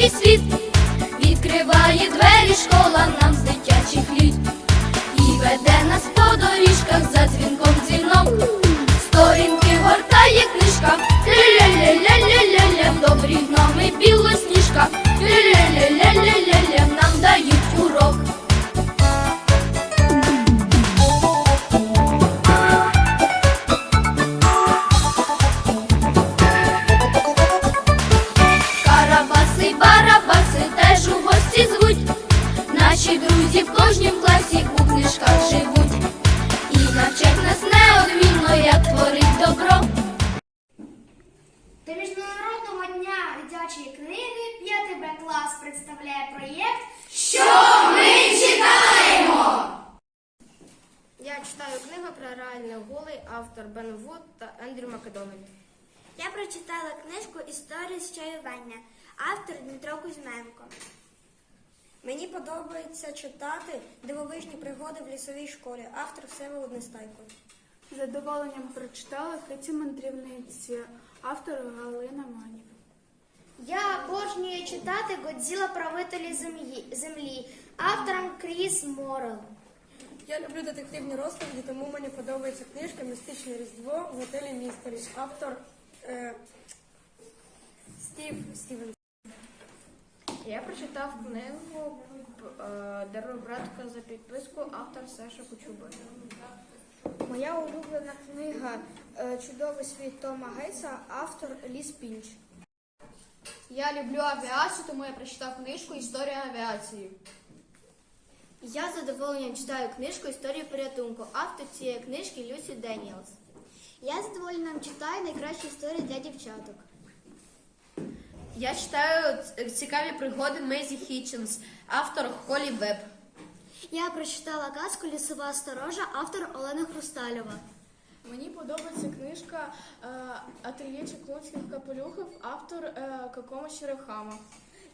дитячий світ, відкриває двері школа нам з дитячих літ. І веде нас по доріжках за дзвінком дзвінок. Сторінки гортає книжка, ля-ля-ля-ля-ля-ля-ля, добрі гноми білосніжка, ля-ля-ля-ля-ля-ля-ля, проєкт Що ми читаємо? Я читаю книгу про реальний голий автор Бен Вуд та Ендрю Макдональд. Я прочитала книжку Історія з чаювання, автор Дмитро Кузьменко. Мені подобається читати дивовижні пригоди в лісовій школі, автор Всеволод Нестайко. З задоволенням прочитала Киті мандрівниці, автор Галина Манів. Я обожнюю читати Годзіла правителі землі, автором Кріс Морел. Я люблю детективні розповіді, тому мені подобається книжка Містичне Різдво в готелі Містері. Автор е, Стів Стівенс. Я прочитав книгу е, Даруй братка за підписку, автор Саша Кучуба. Моя улюблена книга е, Чудовий світ Тома Гейса, автор Ліс Пінч. Я люблю авіацію, тому я прочитав книжку Історія авіації. Я з задоволенням читаю книжку Історію порятунку. Автор цієї книжки Люсі Деніелс. Я з задоволенням читаю найкращі історії для дівчаток. Я читаю цікаві пригоди Мейзі Хітченс, автор Холі Веб. Я прочитала казку Лісова сторожа, автор Олена Хрустальова. Мені подобається книжка е, Ательє Чеклунських капелюхів, автор е, Какома Черехама.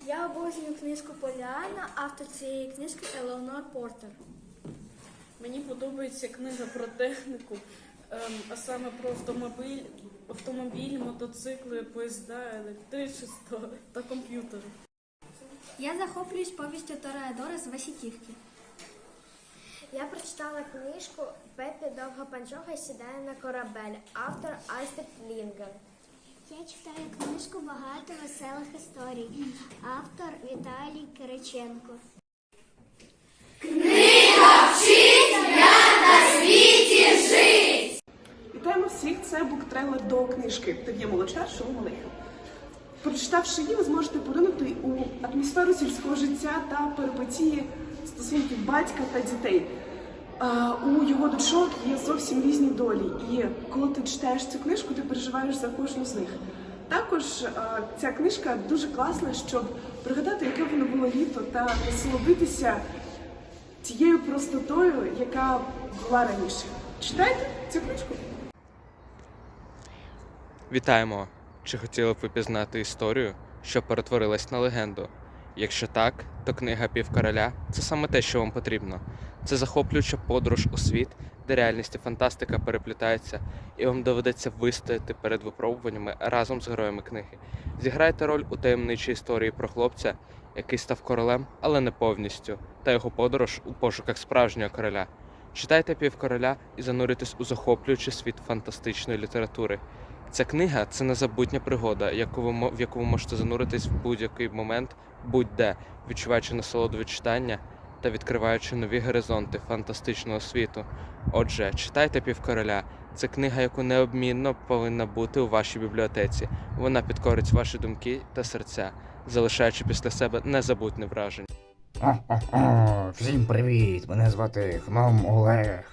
Я обожнюю книжку Поляна, автор цієї книжки Елеонор Портер. Мені подобається книга про техніку, ем, а саме про автомобіль, автомобілі, мотоцикли, поїзда, електричество та комп'ютери. Я захоплююсь повістю Тореадора з Васиківки. Я прочитала книжку Пепі Довгопанчоха сідає на корабель, автор Альфред Лінгер. Я читаю книжку Багато веселих історій, автор Віталій Кириченко. Книга вчиться на світі жить! Вітаємо всіх! Це буктрейлер до книжки «Ти є молодша, що малих. Прочитавши її, ви зможете поринути у атмосферу сільського життя та перипетії стосунків батька та дітей. У його дочок є зовсім різні долі, і коли ти читаєш цю книжку, ти переживаєш за кожну з них. Також ця книжка дуже класна, щоб пригадати, яке воно було літо, та насолодитися тією простотою, яка була раніше. Читайте цю книжку. Вітаємо! Чи хотіли б ви пізнати історію, що перетворилась на легенду? Якщо так, то книга Півкороля це саме те, що вам потрібно. Це захоплююча подорож у світ, де реальність і фантастика переплітаються, і вам доведеться вистояти перед випробуваннями разом з героями книги. Зіграйте роль у таємничій історії про хлопця, який став королем, але не повністю, та його подорож у пошуках справжнього короля. Читайте півкороля і зануритесь у захоплюючий світ фантастичної літератури. Ця книга це незабутня пригода, яку ви в яку ви можете зануритись в будь-який момент, будь-де, відчуваючи насолоду від читання та відкриваючи нові горизонти фантастичного світу. Отже, читайте півкороля. Це книга, яку необмінно повинна бути у вашій бібліотеці. Вона підкорить ваші думки та серця, залишаючи після себе незабутне враження. Всім привіт! Мене звати Гном Олег.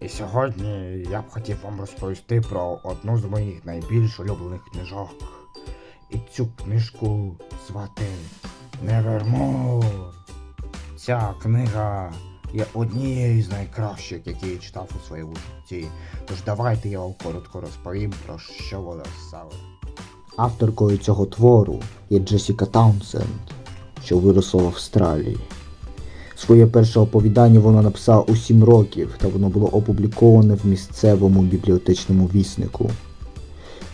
І сьогодні я б хотів вам розповісти про одну з моїх найбільш улюблених книжок. І цю книжку звати Невермор. Ця книга є однією з найкращих, які я читав у своєму житті. Тож давайте я вам коротко розповім про що вона саме. Авторкою цього твору є Джесіка Таунсенд що виросла в Австралії. Своє перше оповідання вона написала у 7 років, та воно було опубліковане в місцевому бібліотечному віснику.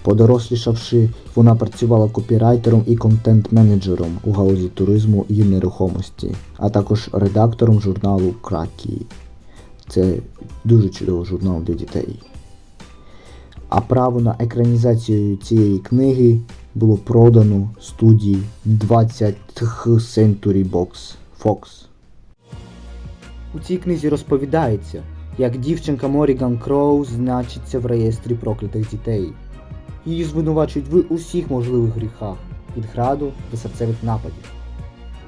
Подорослішавши, вона працювала копірайтером і контент-менеджером у галузі туризму і нерухомості, а також редактором журналу Кракі. Це дуже чудовий журнал для дітей. А право на екранізацію цієї книги було продано студії 20th Century Box Fox. У цій книзі розповідається, як дівчинка Моріган Кроу значиться в реєстрі проклятих дітей. Її звинувачують в усіх можливих гріхах від граду до серцевих нападів.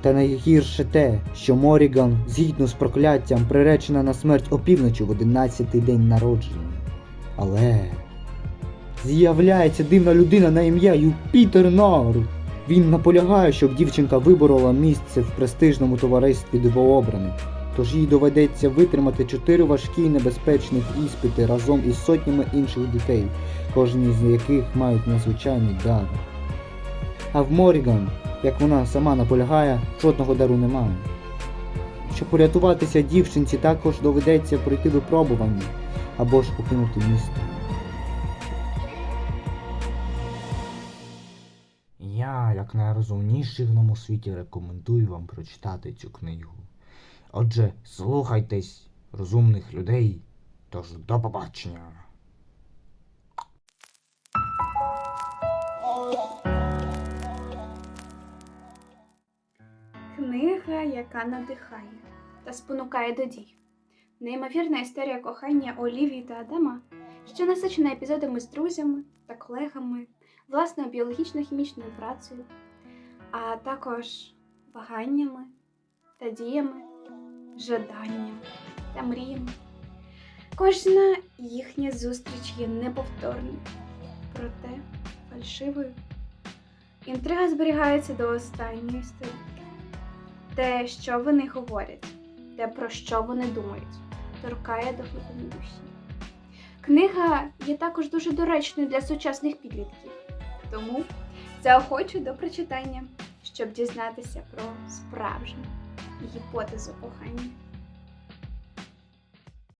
Та найгірше те, що Моріган, згідно з прокляттям, приречена на смерть опівночі в 11-й день народження. Але з'являється дивна людина на ім'я Юпітер Нар. Він наполягає, щоб дівчинка виборола місце в престижному товаристві дивообраних. Тож їй доведеться витримати чотири важкі і небезпечних іспити разом із сотнями інших дітей, кожен із яких мають надзвичайний дар. А в Моріган, як вона сама наполягає, жодного дару немає. Щоб порятуватися дівчинці, також доведеться пройти випробування або ж покинути місто. Я, як найрозумніший гном у світі, рекомендую вам прочитати цю книгу. Отже, слухайтесь розумних людей. Тож до побачення. Книга, яка надихає та спонукає до дій. Неймовірна історія кохання Олівії та Адама, що насичена епізодами з друзями та колегами, власною біологічно-хімічною працею, а також ваганнями та діями, жаданням та мріями. Кожна їхня зустріч є неповторною, проте фальшивою. Інтрига зберігається до останньої сторінки. Те, що вони говорять, те, про що вони думають, торкає до глибини душі. Книга є також дуже доречною для сучасних підлітків, тому заохочу до прочитання, щоб дізнатися про справжню гіпотезу кохання.